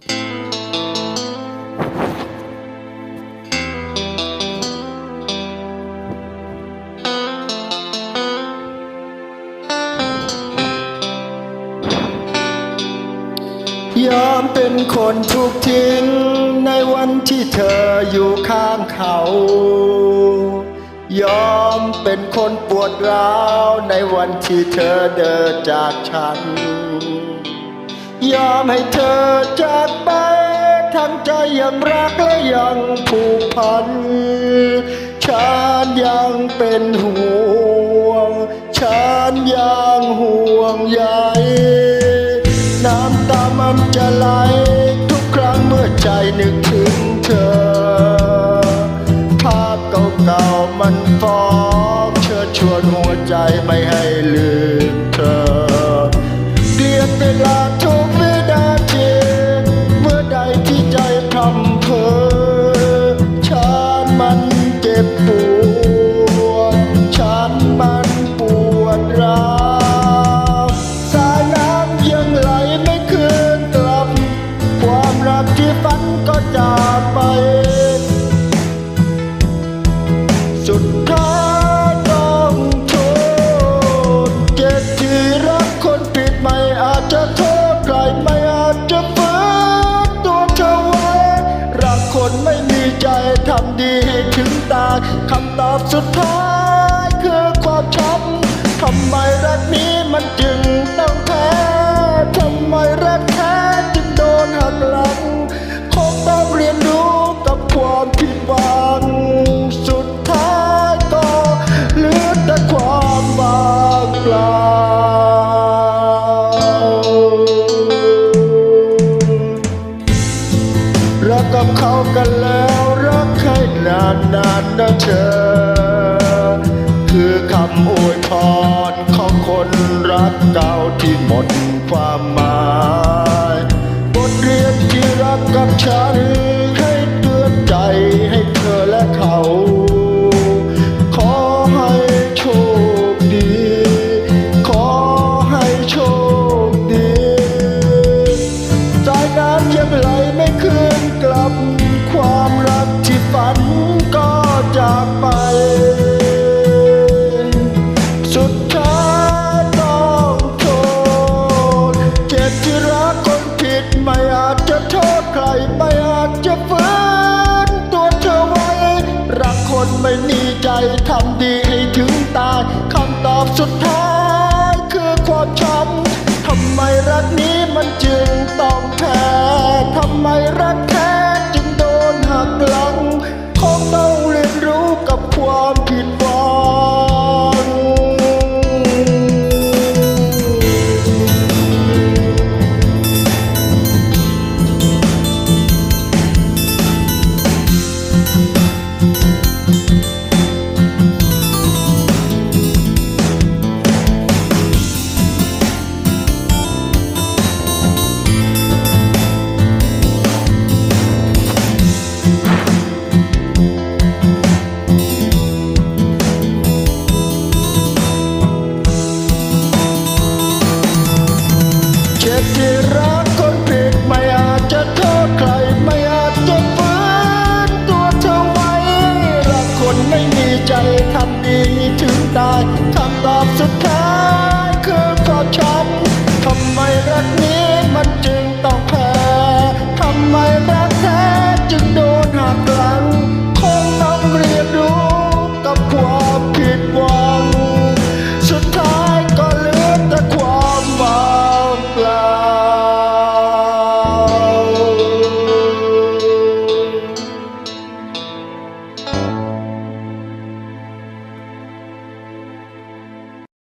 ยอมเป็นคนถูกทิ้ง ในวันที่เธออยู่ข้างเขา ยอมเป็นคนปวดร้าว ในวันที่เธอเดินจากฉัน ยอมให้เธอจากไป ทั้งใจยังรักและยังผูกพัน ฉันยังเป็นห่วง ฉันยังห่วงใยน้ำตามันจะไหลทุกครั้งเมื่อใจนึกถึงเธอ ภาพเก่าๆมันฟ้องเชิญชวนหัวใจไม่ให้ลืม ทำดีให้ถึงตาคำตอบสุดท้ายคือความช้ำทำไมรักนี้มันจึง นานนานนะเธอ คือคำอวยพรของคนรักเก่าที่หมดความหมาย บทเรียนที่รักกับฉัน ใครไม่อาจจะฝืนตัวเธอไว้ รักคนไม่มีใจทำดีให้ถึงตายคำตอบสุดท้ายคือความช้ำทำไมรักนี้มันจึงต้องแพ้ทำไมรักำดีถึงตายคำตอบสุดท้ายคือความช้ำทำไมรักนี้มันจึง